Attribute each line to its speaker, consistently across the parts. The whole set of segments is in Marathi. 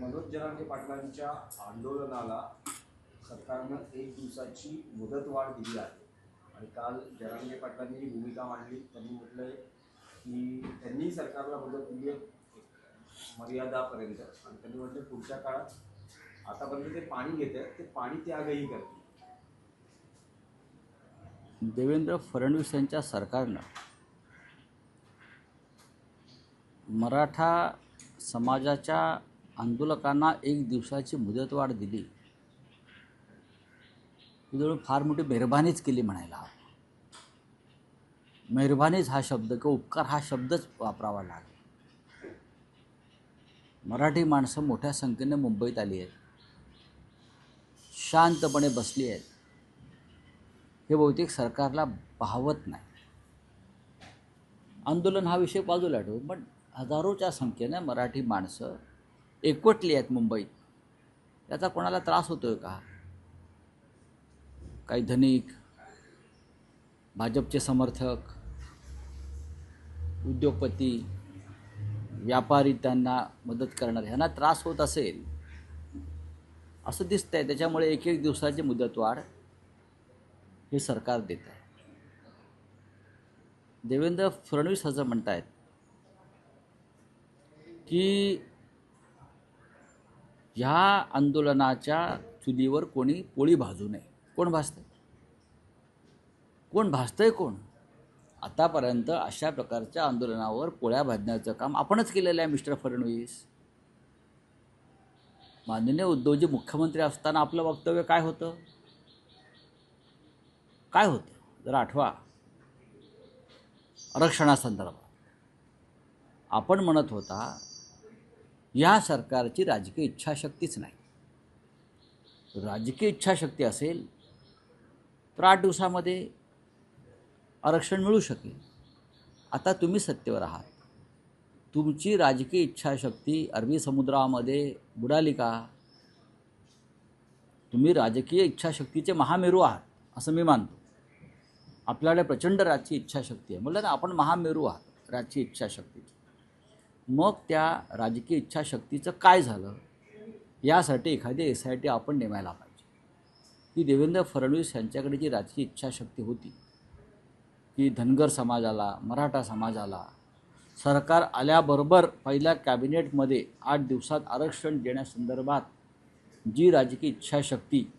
Speaker 1: मनोज जरांगे पाटलांच्या आंदोलनाला सरकारनं एक दिवसाची मुदतवाढ दिली आहे. आणि काल जरांगे पाटलांनी जी भूमिका मांडली त्यांनी म्हटलंय की त्यांनी सरकारला मदत दिली आहे मर्यादापर्यंत. आणि त्यांनी म्हटलं पुढच्या काळात आतापर्यंत ते पाणी घेत आहेत ते पाणी त्यागही करतील.
Speaker 2: देवेंद्र फडणवीस यांच्या सरकारनं मराठा समाजाच्या आंदोलकांना एक दिवसाची मुदतवाढ दिली. ही जवळ फार मोठी मेहरबानीच केली म्हणायला हवं. मेहरबानीच हा शब्द किंवा उपकार हा शब्दच वापरावा लागला. मराठी माणसं मोठ्या संख्येने मुंबईत आली आहेत. शांतपणे बसली आहेत. हे बहुतेक सरकारला पाहवत नाही. आंदोलन हा विषय बाजूला ठेवू पण हजारोच्या संख्येने मराठी माणसं एकवटली आहेत मुंबईत. त्याचा कोणाला त्रास होतोय का? काही धनिक भाजपचे समर्थक उद्योगपती व्यापारी त्यांना मदत करणार ह्यांना त्रास होत असेल असं दिसतंय. त्याच्यामुळे एक एक दिवसाची मुदतवाढ हे सरकार देत आहे. देवेंद्र फडणवीस असं म्हणत आहेत की ह्या आंदोलनाच्या चुलीवर कोणी पोळी भाजू नये. कोण भाजतंय? कोण भाजतंय कोण? आतापर्यंत अशा प्रकारच्या आंदोलनावर पोळ्या भाजण्याचं काम आपणच केलेलं आहे मिस्टर फडणवीस. माननीय उद्धवजी मुख्यमंत्री असताना आपलं वक्तव्य काय होतं? काय होतं? जरा आठवा. आरक्षणासंदर्भात. आपण म्हणत होता या सरकारची राजकीय इच्छाशक्तीच नाही. राजकीय इच्छाशक्ती असेल तर आठ दिवसामध्ये आरक्षण मिळू शकेल. आता तुम्ही सत्तेवर आहात. तुमची राजकीय इच्छाशक्ती अरबी समुद्रामध्ये बुडाली का? तुम्ही राजकीय इच्छाशक्तीचे महामेरू आहात असं मी मानतो. आपल्याकडे प्रचंड राजकीय इच्छाशक्ती आहे. म्हटलं ना आपण महामेरू आहात राजकीय इच्छाशक्तीची. मग त्या राजकीय इच्छाशक्तीचं काय झालं? यासाठी एखादी एस आय टी आपण नेमायला पाहिजे. की देवेंद्र फडणवीस यांच्याकडे जी राजकीय इच्छाशक्ती होती की धनगर समाजाला मराठा समाजाला सरकार आल्याबरोबर पहिल्या कॅबिनेटमध्ये आठ दिवसात आरक्षण देण्यासंदर्भात जी राजकीय इच्छाशक्ती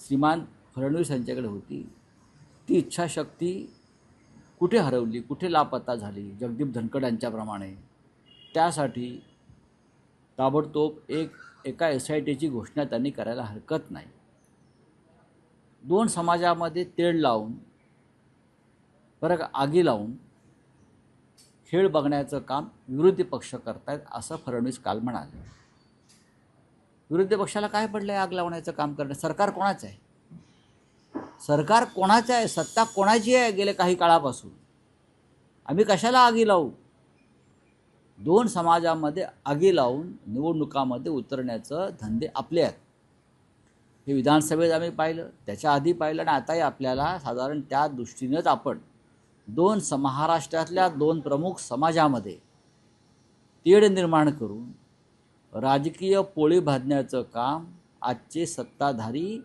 Speaker 2: श्रीमान फडणवीस यांच्याकडे होती ती इच्छाशक्ती कुठे हरवली? कुठे लापता झाली? जगदीप धनकड यांच्याप्रमाणे. त्यासाठी ताबडतोब एक एका एस आय टीची घोषणा त्यांनी करायला हरकत नाही. दोन समाजामध्ये तेढ लावून बरं का आगी लावून खेळ बघण्याचं काम विरोधी पक्ष करतायत असं फडणवीस काल म्हणाले. विरोधी पक्षाला काय पडलं आहे आग लावण्याचं काम करणं? सरकार कोणाचं आहे? सरकार कोणाचं आहे? सत्ता कोणाची आहे? गेल्या काही काळापासून. आम्ही कशाला आगी लावू? दोन समाजामध्ये आगी लावून निवडणुकामध्ये उतरण्याचं धंदे आपले आहेत. हे विधानसभेत आम्ही पाहिलं त्याच्या आधी पाहिलं आणि आताही आपल्याला साधारण त्या दृष्टीनंच आपण दोन स महाराष्ट्रातल्या दोन प्रमुख समाजामध्ये तेढ निर्माण करून राजकीय पोळी भाजण्याचं काम आजचे सत्ताधारी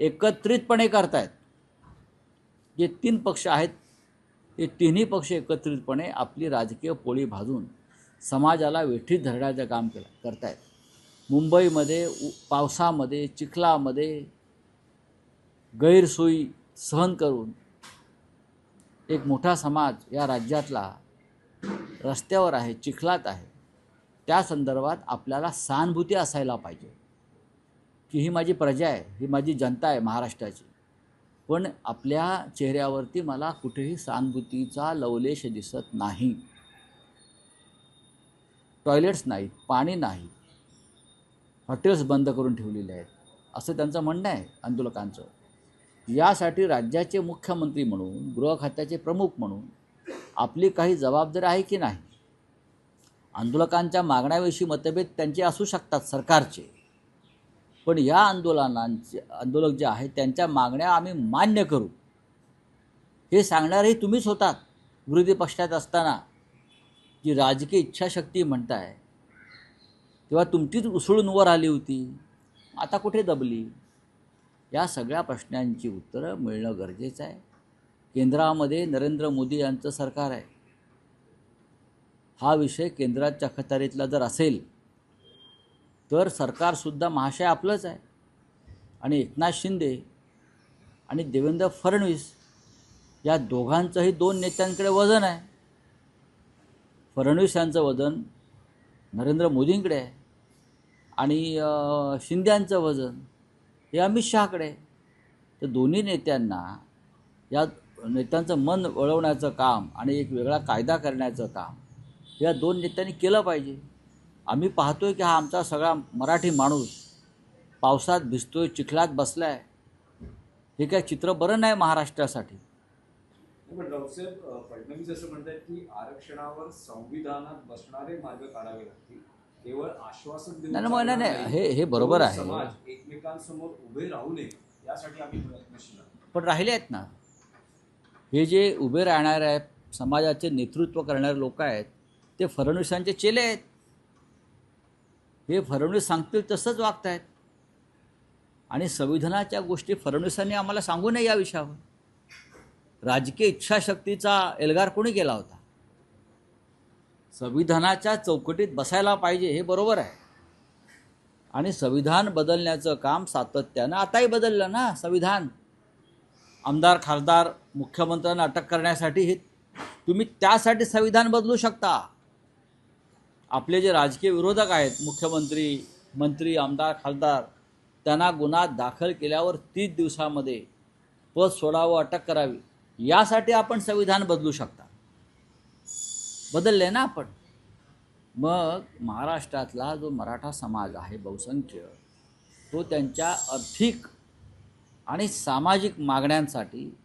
Speaker 2: एकत्रितपणे करतायत. जे तीन पक्ष आहेत ते तिन्ही पक्ष एकत्रितपणे आपली राजकीय पोळी भाजून समाजाला वेठीत धरण्याचं काम केलं करतायत. मुंबईमध्ये उ पावसामध्ये चिखलामध्ये गैरसोयी सहन करून एक मोठा समाज या राज्यातला रस्त्यावर आहे चिखलात आहे. त्या संदर्भात आपल्याला सहानुभूती असायला पाहिजे. की ही माझी प्रजा आहे ही माझी जनता आहे महाराष्ट्राची. पण आपल्या चेहऱ्यावरती मला कुठेही सहानुभूतीचा लवलेश दिसत नाही. टॉयलेट्स नाहीत पाणी नाही. हॉटेल्स बंद करून ठेवलेले आहेत असं त्यांचं म्हणणं आहे आंदोलकांचं. यासाठी राज्याचे मुख्यमंत्री म्हणून गृह खात्याचे प्रमुख म्हणून आपली काही जबाबदारी आहे की नाही? आंदोलकांच्या मागण्याविषयी मतभेद त्यांचे असू शकतात सरकारचे. पण या आंदोलनांचे आंदोलक जे आहेत त्यांच्या मागण्या आम्ही मान्य करू. हे सांगणारही तुम्हीच होतात विरोधी पक्षात असताना. जी राजकीय इच्छाशक्ती म्हणताय तेव्हा तुमचीच उसळून वर आली होती. आता कुठे दबली? या सगळ्या प्रश्नांची उत्तरं मिळणं गरजेचं आहे. केंद्रामध्ये नरेंद्र मोदी यांचं सरकार आहे. हा विषय केंद्राच्या खतारीतला जर असेल तर सरकारसुद्धा महाशय आपलंच आहे. आणि एकनाथ शिंदे आणि देवेंद्र फडणवीस या दोघांचंही दोन नेत्यांकडे वजन आहे. फडणवीस यांचं वजन नरेंद्र मोदींकडे आहे आणि शिंद्यांचं वजन हे अमित शहाकडे आहे. तर दोन्ही नेत्यांना या नेत्यांचं मन वळवण्याचं काम आणि एक वेगळा कायदा करण्याचं काम या दोन नेत्यांनी केलं पाहिजे. आम्ही पाहतो आहे की हा आमचा सगळा मराठी माणूस पावसात भिजतोय चिखलात बसलाय. हे काय चित्र बरं नाही महाराष्ट्रासाठी?
Speaker 1: पण रावसाहेब अ, फडणवीस असं म्हणतात की आरक्षणावर संविधानात बसणारे मार्ग काढावे लागतील. केवळ आश्वासन देऊन
Speaker 2: नाही, नाही, नाही, हे- हे बरोबर आहे.
Speaker 1: समाज एकमेकांसमोर उभे राहू नये यासाठी आम्ही प्रयत्नशील आहोत
Speaker 2: पण राहिले आहेत ना. हे जे उभे राहणारे आहेत समाजाचे नेतृत्व करणारे लोक आहेत ते फडणवीसांचे चेले आहेत. हे फडणवीस सांगतील तसंच वागत आहेत आणि संविधानाच्या गोष्टी फडणवीसांनी आम्हाला सांगू नये या विषयावर. राजकीय इच्छाशक्तीचा एल्गार कोणी केला होता? संविधानाच्या चौकटीत बसायला पाहिजे हे बरोबर आहे. आणि संविधान बदलण्याचं काम सातत्यानं आताही बदललं ना संविधान? आमदार खासदार मुख्यमंत्र्यांना अटक करण्यासाठी हे तुम्ही त्यासाठी संविधान बदलू शकता. आपले जे राजकीय विरोधक आहेत मुख्यमंत्री मंत्री आमदार खासदार त्यांना गुन्हा दाखल केल्यावर तीस दिवसामध्ये पद सोडावं अटक करावी. यासाठी आपण संविधान बदलू शकता. बदलले ना आपण. मग महाराष्ट्रातला जो मराठा समाज आहे बहुसंख्य तो त्यांच्या आर्थिक आणि सामाजिक मागण्यांसाठी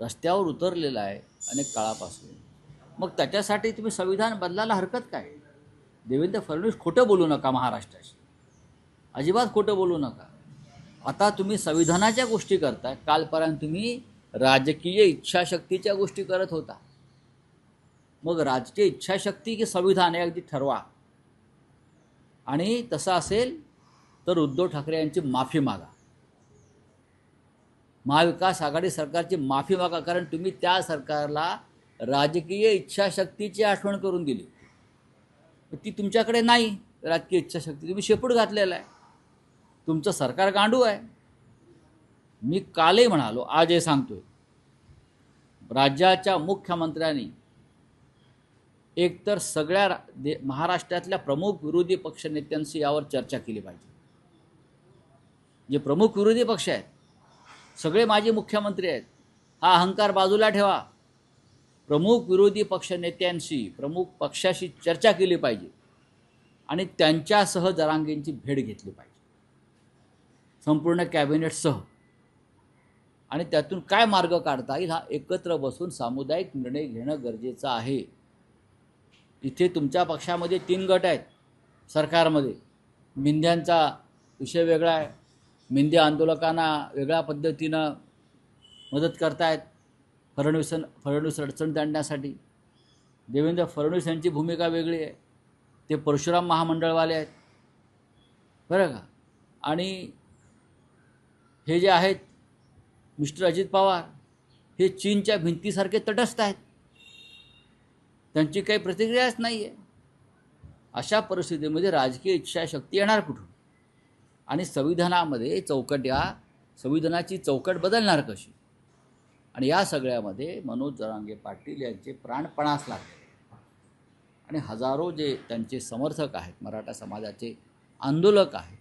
Speaker 2: रस्त्यावर उतरलेला आहे अनेक काळापासून. मग त्याच्यासाठी तुम्ही संविधान बदलायला हरकत काय? देवेंद्र फडणवीस खोटं बोलू नका महाराष्ट्राशी. अजिबात खोटं बोलू नका. आता तुम्ही संविधानाच्या गोष्टी करताय कालपर्यंत तुम्ही राजकीय इच्छाशक्तीच्या गोष्टी करत होता. मग राजकीय इच्छाशक्ती की संविधान हे अगदी ठरवा. आणि तसं असेल तर उद्धव ठाकरे यांची माफी मागा. महाविकास आघाडी सरकारची माफी मागा कारण तुम्ही त्या सरकारला राजकीय इच्छाशक्तीची आठवण करून दिली. ती तुमच्याकडे नाही राजकीय इच्छाशक्ती. तुम्ही शेपूट घातलेला आहे. तुमचं सरकार गांडू आहे. मी कालही म्हणालो आज हे सांगतोय. राज्याच्या मुख्यमंत्र्यांनी एकतर सगळ्या रा- दे महाराष्ट्रातल्या प्रमुख विरोधी पक्षनेत्यांशी यावर चर्चा केली पाहिजे. जे प्रमुख विरोधी पक्ष आहेत सगळे माजी मुख्यमंत्री आहेत हा अहंकार बाजूला ठेवा. प्रमुख विरोधी पक्षनेत्यांशी प्रमुख पक्षाशी चर्चा केली पाहिजे आणि त्यांच्यासह जरांगेंची भेट घेतली पाहिजे. संपूर्ण कॅबिनेटसह आणि त्यातून काय मार्ग काढता येईल हा एकत्र बसून सामुदायिक निर्णय घेणं गरजेचं आहे. इथे तुमच्या पक्षामध्ये तीन गट आहेत सरकारमध्ये. मिंद्यांचा विषय वेगळा आहे. मिंदी आंदोलकांना वेगळ्या पद्धतीनं मदत करतायत फडणवीस फडणवीस अडचण आणण्यासाठी देवेंद्र फडणवीस यांची भूमिका वेगळी आहे. ते परशुराम महामंडळवाले आहेत. बरं का? आणि हे जे आहेत मिस्टर अजित पवार हे चीनच्या भिंतीसारखे तटस्थ आहेत. त्यांची काही प्रतिक्रियाच नाही आहे अशा परिस्थितीमध्ये राजकीय इच्छाशक्ती येणार कुठून? आणि संविधानामध्ये चौकट या संविधानाची चौकट बदलणार कशी? आणि या सगळ्यामध्ये मनोज जरांगे पाटील यांचे प्राणपणास लागले. आणि हजारो जे त्यांचे समर्थक आहेत मराठा समाजाचे आंदोलक आहेत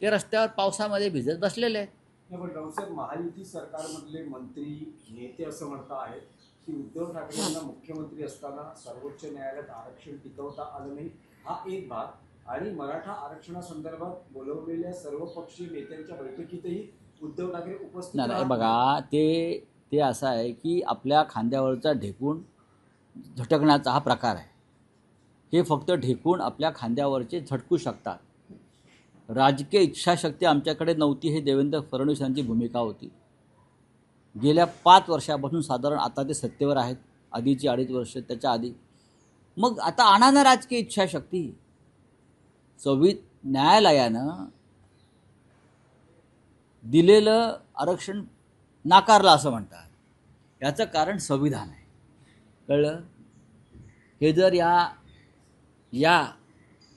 Speaker 2: ते रस्त्यावर पावसामध्ये भिजत बसलेले आहेत.
Speaker 1: पण रावसाहेब महायुती सरकारमधले मंत्री नेते असं म्हणता आहेत की उद्धव ठाकरे यांना मुख्यमंत्री असताना सर्वोच्च न्यायालयात आरक्षण टिकवता आलं नाही हा एक भाग. आणि मराठा आरक्षणासंदर्भात बोलवलेल्या सर्व पक्षीय नेत्यांच्या बैठकीतही उद्धव ठाकरे उपस्थित
Speaker 2: नाही बघा ते ते असं आहे की आपल्या खांद्यावरचा ढेकून झटकण्याचा हा प्रकार आहे. हे फक्त ढेकून आपल्या खांद्यावरचे झटकू शकतात. राजकीय इच्छाशक्ती आमच्याकडे नव्हती हे देवेंद्र फडणवीस यांची भूमिका होती. गेल्या पाच वर्षापासून साधारण आता ते सत्तेवर आहेत आधीची अडीच वर्ष त्याच्या आधी. मग आता आणा ना राजकीय इच्छाशक्ती. संवि न्यायालयानं दिलेलं आरक्षण नाकारलं असं म्हणतात. याचं कारण संविधान आहे. कळलं? हे जर या या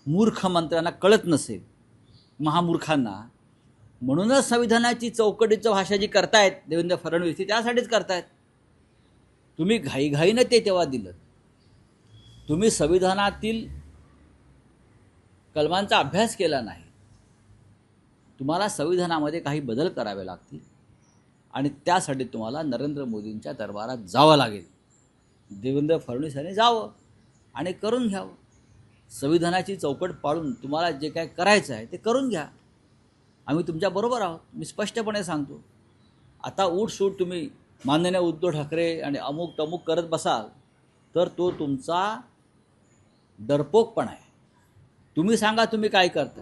Speaker 2: मूर्ख मंत्र्यांना कळत नसेल महामूर्खांना. म्हणूनच संविधानाची चौकटीचं भाषा जी करतायत देवेंद्र फडणवीस ती त्यासाठीच करतायत. तुम्ही घाईघाईनं ते तेव्हा दिलं. तुम्ही संविधानातील कलमांचा अभ्यास केला नाही. तुम्हाला संविधानामध्ये काही बदल करावे लागतील. आणि त्यासाठी तुम्हाला नरेंद्र मोदींच्या दरबारात जावं लागेल. देवेंद्र फडणवीस यांनी जावं आणि करून घ्यावं. संविधानाची चौकट पाळून तुम्हाला जे काय करायचं आहे ते करून घ्या. आम्ही तुमच्याबरोबर आहोत. मी स्पष्टपणे सांगतो. आता उठसूट तुम्ही माननीय उद्धव ठाकरे आणि अमुक तमुक करत बसाल तर तो तुमचा डरपोकपण आहे. तुम्ही सांगा तुम्ही काय करता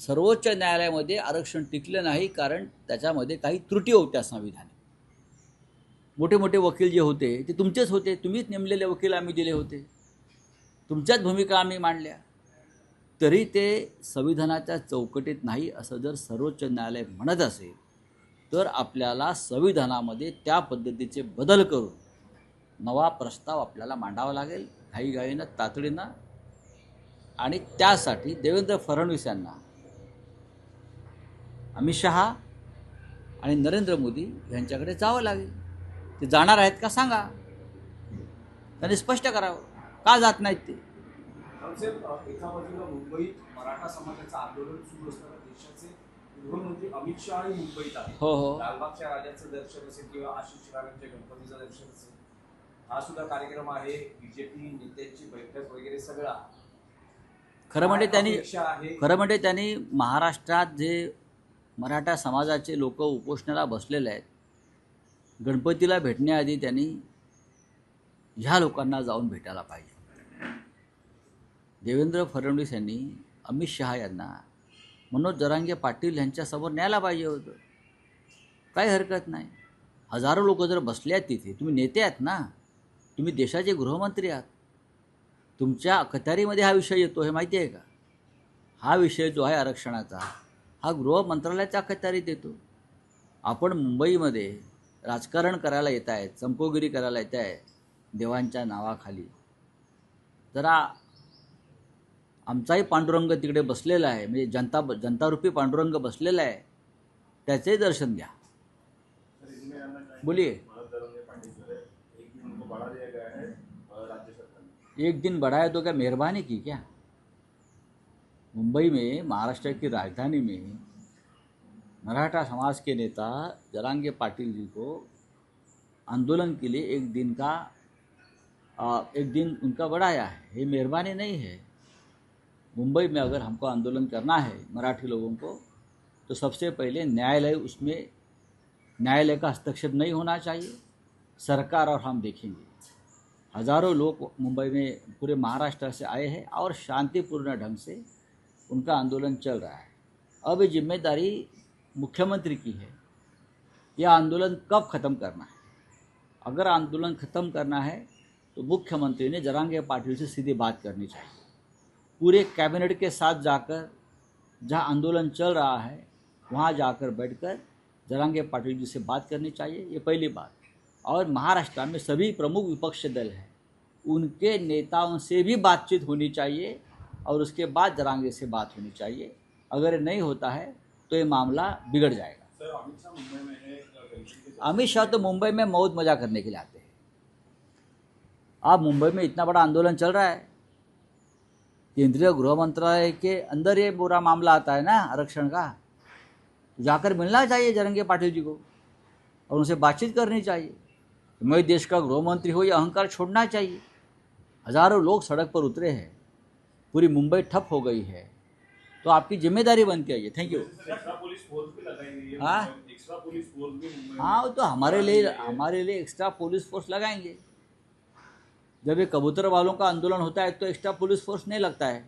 Speaker 2: सर्वोच्च न्यायालयामध्ये आरक्षण टिकलं नाही कारण त्याच्यामध्ये काही त्रुटी होत्या संविधानात. मोठे मोठे वकील जे होते ते तुमचेच होते. तुम्हीच नेमलेले वकील आम्ही दिले होते. तुमच्याच भूमिका आम्ही मांडल्या. तरी ते संविधानाच्या चौकटीत नाही असं जर सर्वोच्च न्यायालय म्हणत असेल तर आपल्याला संविधानामध्ये त्या पद्धतीचे बदल करून नवा प्रस्ताव आपल्याला मांडावा लागेल घाईघाईनं तातडीनं. आणि त्यासाठी देवेंद्र फडणवीस यांना अमित शहा आणि नरेंद्र मोदी यांच्याकडे जावं लागेल. ते जाणार आहेत का सांगा. त्यांनी स्पष्ट करावं. का जात नाहीत ते?
Speaker 1: साहेब अ, एका बाजूला मुंबईत मराठा समाजाचं आंदोलन सुरू असताना देशाचे गृहमंत्री अमित शहा मुंबईत आहेत.
Speaker 2: हो हो.
Speaker 1: लालबागच्या राजाचं दर्शन असेल किंवा आशिष गणपतीचं दर्शन असेल हा सुद्धा कार्यक्रम आहे. बीजेपी नेत्यांची बैठक वगैरे सगळा
Speaker 2: खरं म्हणजे त्यांनी खरं म्हणजे त्यांनी महाराष्ट्रात जे मराठा समाजाचे लोक उपोषणाला बसलेले आहेत गणपतीला भेटण्याआधी त्यांनी ह्या लोकांना जाऊन भेटायला पाहिजे. देवेंद्र फडणवीस यांनी अमित शहा यांना मनोज जरांगे पाटील यांच्यासमोर न्यायला पाहिजे होतं. काही हरकत नाही. हजारो लोक जर बसले आहेत तिथे तुम्ही नेते आहात ना. तुम्ही देशाचे गृहमंत्री आहात. तुमच्या अखत्यारीमध्ये हा विषय येतो हे माहिती आहे का? हा विषय जो आहे आरक्षणाचा हा गृह मंत्रालयाच्या अखत्यारीत येतो. आपण मुंबईमध्ये राजकारण करायला येत आहेत चंपोगिरी करायला येत आहे देवांच्या नावाखाली. जरा आमचाही पांडुरंग तिकडे बसलेला आहे. म्हणजे जनता जनतारूपी पांडुरंग बसलेला आहे. त्याचेही दर्शन घ्या. बोलिए एक दिन बढ़ाया तो क्या मेहरबानी की क्या? मुंबई में महाराष्ट्र की राजधानी में मराठा समाज के नेता जरांगे पाटिल जी को आंदोलन के लिए एक दिन का एक दिन उनका बढ़ाया है। ये मेहरबानी नहीं है। मुंबई में अगर हमको आंदोलन करना है मराठी लोगों को तो सबसे पहले न्यायालय उसमें, न्यायालय का हस्तक्षेप नहीं होना चाहिए। सरकार और हम देखेंगे। हज़ारों लोग मुंबई में पूरे महाराष्ट्र से आए हैं और शांतिपूर्ण ढंग से उनका आंदोलन चल रहा है। अब ये ज़िम्मेदारी मुख्यमंत्री की है यह आंदोलन कब ख़त्म करना है। अगर आंदोलन ख़त्म करना है तो मुख्यमंत्री ने जरांगे पाटिल से सीधी बात करनी चाहिए। पूरे कैबिनेट के साथ जाकर जहाँ आंदोलन चल रहा है वहाँ जाकर बैठकर जरांगे पाटिल जी से बात करनी चाहिए ये पहली बात। और महाराष्ट्र में सभी प्रमुख विपक्ष दल हैं उनके नेताओं से भी बातचीत होनी चाहिए और उसके बाद जरांगे से बात होनी चाहिए। अगर नहीं होता है तो ये मामला बिगड़ जाएगा।
Speaker 3: अमित शाह
Speaker 2: तो मुंबई में मौज मज़ा करने के लिए आते हैं। अब मुंबई में इतना बड़ा आंदोलन चल रहा है केंद्रीय गृह मंत्रालय के अंदर ये पूरा मामला आता है ना आरक्षण का तो जाकर मिलना चाहिए जरंगे पाटिल जी को और उनसे बातचीत करनी चाहिए मैं देश का गृह मंत्री हो ये अहंकार छोड़ना चाहिए। हज़ारों लोग सड़क पर उतरे हैं पूरी मुंबई ठप हो गई है तो आपकी ज़िम्मेदारी बनती है ये थैंक यू
Speaker 3: है
Speaker 2: हाँ? हाँ तो हमारे लिए हमारे लिए एक्स्ट्रा पुलिस फोर्स लगाएँगे। जब ये कबूतर वालों का आंदोलन होता है तो एक्स्ट्रा पुलिस फोर्स नहीं लगता है।